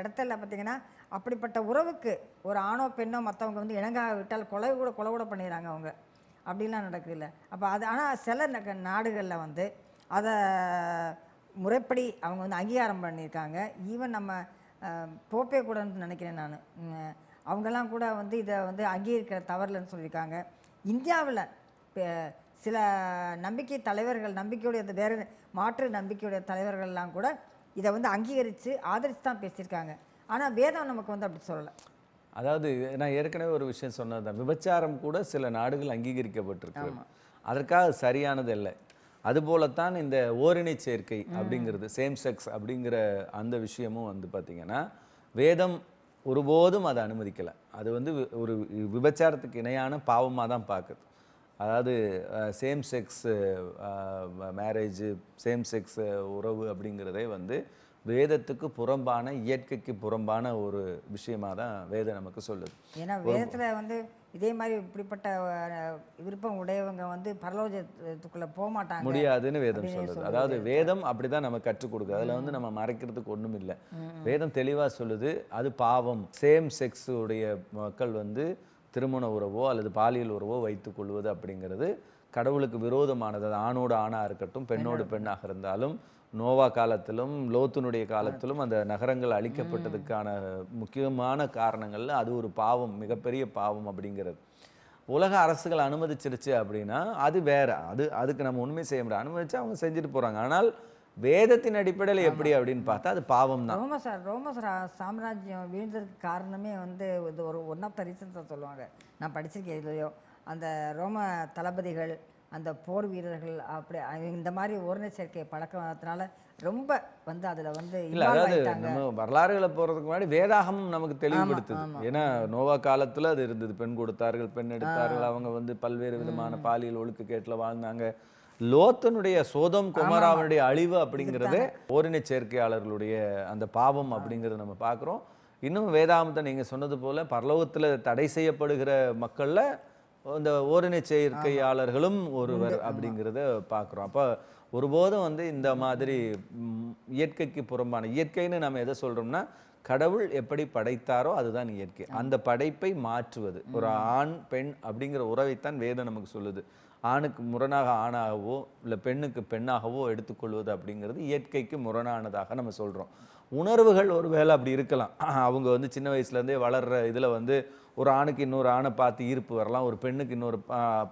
இடத்துல பார்த்தீங்கன்னா அப்படிப்பட்ட உறவுக்கு ஒரு ஆணோ பெண்ணோ மற்றவங்க வந்து இணங்காக விட்டால் கொலை கூட கொலை கூட பண்ணிடுறாங்க அவங்க. அப்படிலாம் நடக்குதுல்ல. அப்போ அது ஆனால் சில நாடுகளில் வந்து அதை முறைப்படி அவங்க வந்து அங்கீகாரம் பண்ணியிருக்காங்க. ஈவன் நம்ம போப்பே கூடன்னு நினைக்கிறேன் நான். அவங்கெல்லாம் கூட வந்து இதை வந்து அங்கீகரிக்கிற தவறுலன்னு சொல்லியிருக்காங்க. இந்தியாவில் சில நம்பிக்கை தலைவர்கள் நம்பிக்கையுடைய அந்த வேறு மாற்று நம்பிக்கையுடைய தலைவர்கள்லாம் கூட இதை வந்து அங்கீகரித்து ஆதரித்து தான் பேசியிருக்காங்க. ஆனால் வேதம் நமக்கு வந்து அப்படி சொல்லலை. அதாவது நான் ஏற்கனவே ஒரு விஷயம் சொன்னதுதான். விபச்சாரம் கூட சில நாடுகள் அங்கீகரிக்கப்பட்டிருக்கு. அதற்காக சரியானது இல்லை. அதுபோலத்தான் இந்த ஓரினை சேர்க்கை அப்படிங்கிறது சேம் செக்ஸ் அப்படிங்கிற அந்த விஷயமும் வந்து பார்த்தீங்கன்னா வேதம் ஒருபோதும் அதை அனுமதிக்கலை. அது வந்து ஒரு விபச்சாரத்துக்கு இணையான பாவமாக தான் பார்க்குது. அதாவது same sex marriage same sex உறவு அப்படிங்கிறதே வந்து வேதத்துக்கு புறம்பான இயற்கைக்கு புறம்பான ஒரு விஷயமா தான் வேதம் நமக்கு சொல்லுது. ஏன்னா வேதத்தில் வந்து இதே மாதிரி இப்படிப்பட்ட விருப்பம் உடையவங்க வந்து பரலோகத்துக்குள்ளே போக மாட்டாங்க. முடியாதுன்னு வேதம் சொல்லுது. அதாவது வேதம் அப்படிதான் நம்ம கற்றுக் கொடுக்குது. அதுல வந்து நம்ம மறைக்கிறதுக்கு ஒண்ணும் இல்லை. வேதம் தெளிவா சொல்லுது அது பாவம். சேம் செக்ஸ் உடைய மக்கள் வந்து திருமண உறவோ அல்லது பாலியல் உறவோ வைத்துக் கொள்வது அப்படிங்கிறது கடவுளுக்கு விரோதமானது. அது ஆணோடு ஆணா இருக்கட்டும் பெண்ணோடு பெண்ணாக இருந்தாலும் நோவா காலத்திலும் லோத்துனுடைய காலத்திலும் அந்த நகரங்கள் அழிக்கப்பட்டதுக்கான முக்கியமான காரணங்கள்ல அது ஒரு பாவம் மிகப்பெரிய பாவம் அப்படிங்கிறது. உலக அரசுகள் அனுமதிச்சிருச்சு அப்படின்னா அது வேற. அது அதுக்கு நம்ம உண்மை செய்ய முடியாது. அனுமதிச்சு அவங்க செஞ்சுட்டு போறாங்க. ஆனால் வேதத்தின் அடிப்படையில் எப்படி அப்படின்னு பார்த்தா அது பாவம் தான். ரோம சா ரோம சாம்ராஜ்யம் வீழ்ந்ததுக்கு காரணமே வந்து இது ஒரு ஒன் ஆஃப் த ரீசன்ஸ் சொல்லுவாங்க. நான் படிச்சிருக்கேன் இதுலையோ. அந்த ரோம தளபதிகள் அந்த போர் வீரர்கள் அப்படி இந்த மாதிரி ஓரணை சேர்க்கை பழக்கத்தினால ரொம்ப வந்து அதில் வந்து இல்ல அதாவது நம்ம வரலாறுகளை போறதுக்கு முன்னாடி வேதாகமம் நமக்கு தெளிவுபடுத்துது. ஏன்னா நோவா காலத்துல அது இருந்தது. பெண் கொடுத்தார்கள் பெண் எடுத்தார்கள் அவங்க வந்து பல்வேறு விதமான பாலியல் ஒழுக்கக்கேட்டில் வாழ்ந்தாங்க. லோத்தனுடைய சோதம் குமாராவனுடைய அழிவு அப்படிங்கிறதே ஓரின சேர்க்கையாளர்களுடைய அந்த பாவம் அப்படிங்கிறத நம்ம பார்க்குறோம் இன்னும் வேதாமத்தை நீங்க சொன்னது போல பரலோகத்துல தடை செய்யப்படுகிற மக்கள்ல இந்த ஓரின சேர்க்கையாளர்களும் ஒருவர் அப்படிங்கிறத பார்க்குறோம். அப்போ ஒருபோதும் வந்து இந்த மாதிரி இயற்கைக்கு புறம்பான இயற்கைன்னு நம்ம எதை சொல்றோம்னா கடவுள் எப்படி படைத்தாரோ அதுதான் இயற்கை. அந்த படைப்பை மாற்றுவது. ஒரு ஆண் பெண் அப்படிங்கிற உறவைத்தான் வேதம் நமக்கு சொல்லுது. ஆணுக்கு முரணாக ஆணாகவோ இல்லை பெண்ணுக்கு பெண்ணாகவோ எடுத்துக்கொள்வது அப்படிங்கிறது இயற்கைக்கு முரணானதாக நம்ம சொல்றோம். உணர்வுகள் ஒருவேளை அப்படி இருக்கலாம். அவங்க வந்து சின்ன வயசுலேருந்தே வளர்ற இதில் வந்து ஒரு ஆணுக்கு இன்னொரு ஆணை பார்த்து ஈர்ப்பு வரலாம் ஒரு பெண்ணுக்கு இன்னொரு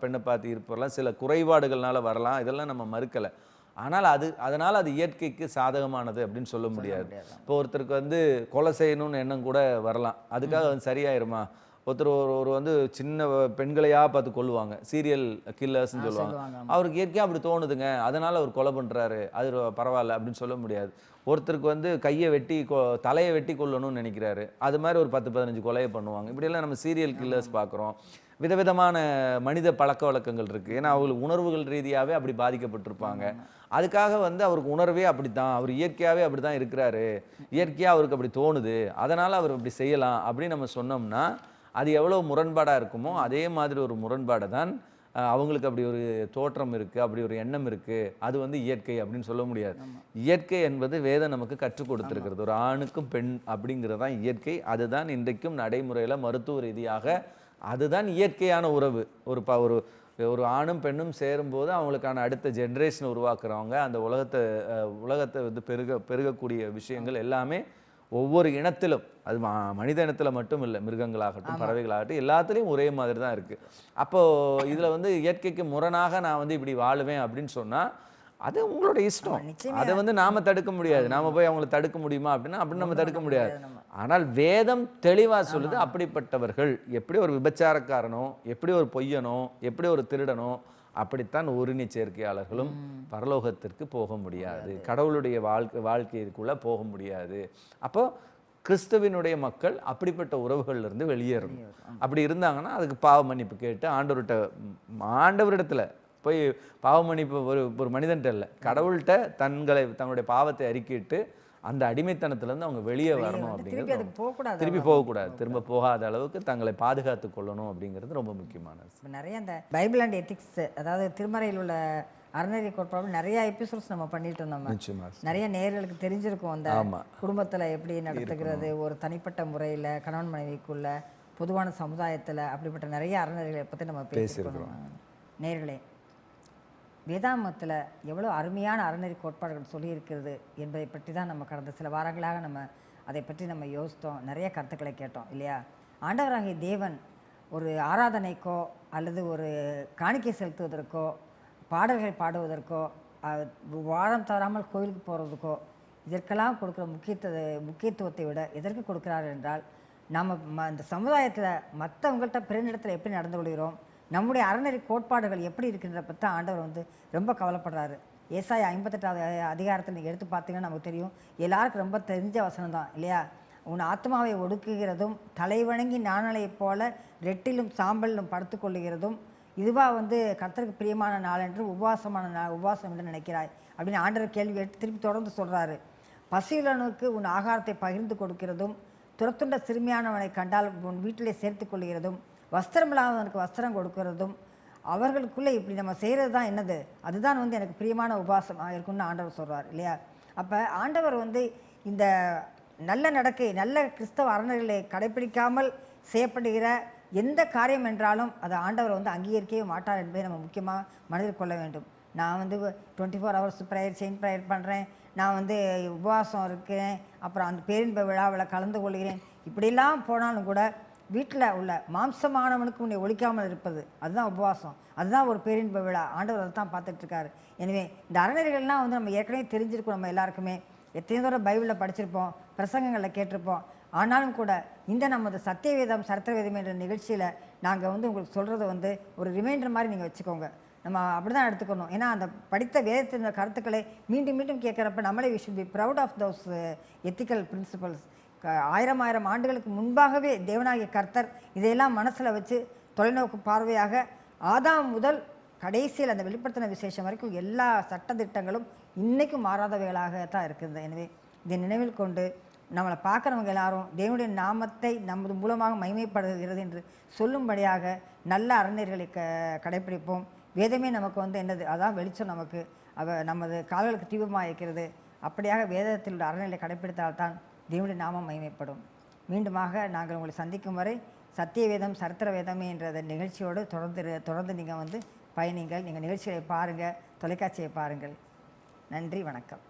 பெண்ணை பார்த்து ஈர்ப்பு வரலாம் சில குறைபாடுகள்னால வரலாம் இதெல்லாம் நம்ம மறுக்கலை. ஆனால் அது அதனால் அது இயற்கைக்கு சாதகமானது அப்படின்னு சொல்ல முடியாது. இப்போ ஒருத்தருக்கு வந்து கொலை செய்யணும்னு எண்ணம் கூட வரலாம். அதுக்காக வந்து சரியாயிருமா? ஒருத்தர் ஒரு ஒரு வந்து சின்ன பெண்களையா பார்த்து கொல்லுவாங்க. சீரியல் கில்லர்ஸ்னு சொல்லுவாங்க. அவருக்கு இயற்கையாக அப்படி தோணுதுங்க. அதனால அவர் கொலை பண்றாரு. அது பரவாயில்ல அப்படின்னு சொல்ல முடியாது. ஒருத்தருக்கு வந்து கையை வெட்டி கொ தலையை வெட்டி கொல்லணும்னு நினைக்கிறாரு. அது மாதிரி ஒரு பத்து பதினஞ்சு கொலையை பண்ணுவாங்க. இப்படியெல்லாம் நம்ம சீரியல் கில்லர்ஸ் பார்க்குறோம். விதவிதமான மனித பழக்க வழக்கங்கள் இருக்கு. ஏன்னா அவங்களுக்கு உணர்வுகள் ரீதியாவே அப்படி பாதிக்கப்பட்டிருப்பாங்க. அதுக்காக வந்து அவருக்கு உணர்வே அப்படித்தான். அவர் இயற்கையாவே அப்படித்தான் இருக்கிறாரு. இயற்கையா அவருக்கு அப்படி தோணுது. அதனால அவர் அப்படி செய்யலாம் அப்படின்னு நம்ம சொன்னோம்னா அது எவ்வளவு முரண்பாடா இருக்குமோ அதே மாதிரி ஒரு முரண்பாடை தான் அவங்களுக்கு அப்படி ஒரு தோற்றம் இருக்கு அப்படி ஒரு எண்ணம் இருக்கு. அது வந்து இயற்கை அப்படின்னு சொல்ல முடியாது. இயற்கை என்பது வேதம் நமக்கு கற்றுக் கொடுத்திருக்கிறது. ஒரு ஆணுக்கும் பெண் அப்படிங்கிறது தான் இயற்கை. அதுதான் இன்றைக்கும் நடைமுறையில மருத்துவ ரீதியாக அதுதான் இயற்கையான உறவு. ஒரு ப ஒரு ஒரு ஆணும் பெண்ணும் சேரும்போது அவங்களுக்கான அடுத்த ஜென்ரேஷன் உருவாக்குறவங்க அந்த உலகத்தை உலகத்தை வந்து பெருக பெருகக்கூடிய விஷயங்கள் எல்லாமே ஒவ்வொரு இனத்திலும் அது ம- மனித இனத்துல மட்டும் இல்லை மிருகங்களாகட்டும் பறவைகளாகட்டும் எல்லாத்துலேயும் ஒரே மாதிரி தான் இருக்கு. அப்போ இதுல வந்து இயற்கைக்கு முரணாக நான் வந்து இப்படி வாழுவேன் அப்படின்னு சொன்னா அது உங்களோட இஷ்டம். அதை வந்து நாம தடுக்க முடியாது. நாம போய் அவங்களை தடுக்க முடியுமா அப்படின்னா அப்படி நம்ம தடுக்க முடியாது. ஆனால் வேதம் தெளிவா சொல்லுது அப்படிப்பட்டவர்கள் எப்படி ஒரு விபச்சாரக்காரனோ எப்படி ஒரு பொய்யனோ எப்படி ஒரு திருடனோ அப்படித்தான் ஒருணி சேர்க்கையாளர்களும் பரலோகத்திற்கு போக முடியாது. கடவுளுடைய வாழ்க்கை வாழ்க்கைக்குள்ள போக முடியாது. அப்போ கிறிஸ்துவினுடைய மக்கள் அப்படிப்பட்ட உறவுகள்ல இருந்து வெளியேறணும். அப்படி இருந்தாங்கன்னா அதுக்கு பாவ மன்னிப்பு கேட்டு ஆண்டவர்கிட்ட ஆண்டவரிடத்துல போய் பாவ மன்னிப்பு ஒரு ஒரு மனிதன்ட்ட இல்லை. கடவுள்கிட்ட தங்களை தன்னுடைய பாவத்தை அறிக்கிட்டு அந்த அடிமைத்தனத்துல இருந்து அவங்க வெளியே வரணும் அப்படிங்கிறது போகக்கூடாது திருப்பி போகக்கூடாது. திரும்ப போகாத அளவுக்கு தங்களை பாதுகாத்து கொள்ளணும் அப்படிங்கிறது ரொம்ப முக்கியமானது இப்போ நிறைய இந்த பைபிள் அண்ட் எத்திக்ஸ் அதாவது திருமறையில் உள்ள அறநெறி கோட்பாடு நிறைய எபிசோட்ஸ் நம்ம பண்ணிட்டோம் நம்ம. நிச்சயமா நிறைய நேயர்களுக்கு தெரிஞ்சிருக்கும் அந்த. குடும்பத்துல எப்படி நடத்துகிறது ஒரு தனிப்பட்ட முறையில கணவன் மனைவிக்குள்ள பொதுவான சமுதாயத்துல அப்படிப்பட்ட நிறைய அறநெறிகளை பத்தி நம்ம பேசியிருக்கோம் நேர்களே. வேதாமத்தில் எவ்வளோ அருமையான அறநெறி கோட்பாடுகள் சொல்லியிருக்கிறது என்பதை பற்றி தான் நம்ம கடந்த சில வாரங்களாக நம்ம அதை பற்றி நம்ம யோசித்தோம். நிறைய கருத்துக்களை கேட்டோம் இல்லையா? ஆண்டவராகிய தேவன் ஒரு ஆராதனைக்கோ அல்லது ஒரு காணிக்கை செலுத்துவதற்கோ பாடல்கள் பாடுவதற்கோ வாரம் தவறாமல் கோயிலுக்கு போகிறதுக்கோ இதற்கெல்லாம் கொடுக்குற முக்கியத்துவ முக்கியத்துவத்தை விட எதற்கு கொடுக்கிறார் என்றால் நம்ம ம- இந்த சமுதாயத்தில் மற்றவங்கள்ட்ட பிறனிடத்தில் எப்படி நடந்து கொள்கிறோம் நம்முடைய அறநெறி கோட்பாடுகள் எப்படி இருக்கின்ற பற்றி ஆண்டவர் வந்து ரொம்ப கவலைப்படுறாரு. ஏசாய் ஐம்பத்தெட்டாவது அதிகாரத்தில் நீங்கள் எடுத்து பார்த்தீங்கன்னா நமக்கு தெரியும். எல்லாருக்கும் ரொம்ப தெரிஞ்ச வசனம் தான் இல்லையா? உன் ஆத்மாவை ஒடுக்குகிறதும் தலைவணங்கி நாணலையைப் போல ரெட்டிலும் சாம்பலிலும் படுத்துக் கொள்ளுகிறதும் வந்து கர்த்தருக்கு பிரியமான நாள் என்று உபவாசமான நாள் உபவாசம் என்று நினைக்கிறாய் அப்படின்னு ஆண்டவர் கேள்வி எடுத்து திருப்பி தொடர்ந்து சொல்கிறாரு பசியுள்ளவனுக்கு உன் ஆகாரத்தை பகிர்ந்து கொடுக்கிறதும் துரத்துண்ட சிறுமியானவனை கண்டால் உன் வீட்டிலே சேர்த்து கொள்கிறதும் வஸ்திரமில்லாதவனுக்கு வஸ்திரம் கொடுக்கறதும் அவர்களுக்குள்ளே இப்படி நம்ம செய்கிறது தான் என்னது? அதுதான் வந்து எனக்கு பிரியமான உபாசமாக இருக்கும்னு ஆண்டவர் சொல்கிறார் இல்லையா? அப்போ ஆண்டவர் வந்து இந்த நல்ல நடக்கை நல்ல கிறிஸ்தவ அறநர்களை கடைபிடிக்காமல் செய்யப்படுகிற எந்த காரியம் என்றாலும் அதை ஆண்டவர் வந்து அங்கீகரிக்கவே மாட்டார் என்பதை நம்ம முக்கியமாக மனதில் கொள்ள வேண்டும். நான் வந்து twenty four hours prayer chain prayer பண்ணுறேன் நான் வந்து உபவாசம் இருக்கிறேன். அப்புறம் அந்த பேரின்ப விழாவில் கலந்து கொள்கிறேன். இப்படிலாம் போனாலும் கூட வீட்டில் உள்ள மாம்சமானவனுக்கு உன்னை ஒழிக்காமல் இருப்பது. அதுதான் உபவாசம். அதுதான் ஒரு பேரின்ப விழா. ஆண்டவர் அதை தான் பார்த்துட்ருக்காரு. எனவே இந்த அறநெறிகள்லாம் வந்து நம்ம ஏற்கனவே தெரிஞ்சிருக்கோம் நம்ம எல்லாருக்குமே. எத்தனை தூரம் பைபிளில் படிச்சிருப்போம் பிரசங்கங்களில் கேட்டிருப்போம். ஆனாலும் கூட இந்த நமது சத்தியவேதம் சரத்திரவேதம் என்ற நிகழ்ச்சியில் நாங்கள் வந்து உங்களுக்கு சொல்கிறத வந்து ஒரு ரிமைண்டர் மாதிரி நீங்கள் வச்சுக்கோங்க. நம்ம அப்படி தான் எடுத்துக்கணும். ஏன்னா அந்த படித்த வேதத்தின் கருத்துக்களை மீண்டும் மீண்டும் கேட்குறப்ப நம்மளே we should be proud of those ethical principles ஆயிரம் ஆயிரம் ஆண்டுகளுக்கு முன்பாகவே தேவனாகிய கர்த்தர் இதையெல்லாம் மனசில் வச்சு தொலைநோக்கு பார்வையாக ஆதாம் முதல் கடைசியில் அந்த வெளிப்படுத்தின விசேஷம் வரைக்கும் எல்லா சட்டதிட்டங்களும் இன்றைக்கும் மாறாதவைகளாக தான் இருக்குது. எனவே இதை நினைவில் கொண்டு நம்மளை பார்க்குறவங்க எல்லாரும் தேவனுடைய நாமத்தை நமது மூலமாக மகிமைப்படுகிறது என்று சொல்லும்படியாக நல்ல அறநெறிகளை க கடைப்பிடிப்போம் வேதமே நமக்கு வந்து என்னது? அதான் வெளிச்சம் நமக்கு. அவ நமது கால்களுக்கு தீபமாக இருக்கிறது. அப்படியாக வேதத்தில் உள்ள அறநிலை கடைப்பிடித்தால்தான் தேவனுடைய நாமம் மகிமைப்படும். மீண்டுமாக நாங்கள் உங்களை சந்திக்கும் வரை சத்திய வேதம் சரித்திர வேதமே என்ற நிகழ்ச்சியோடு தொடர்ந்து தொடர்ந்து நீங்கள் வந்து பயணிங்கள். நீங்கள் நிகழ்ச்சிகளை பாருங்கள் தொலைக்காட்சியை பாருங்கள். நன்றி வணக்கம்.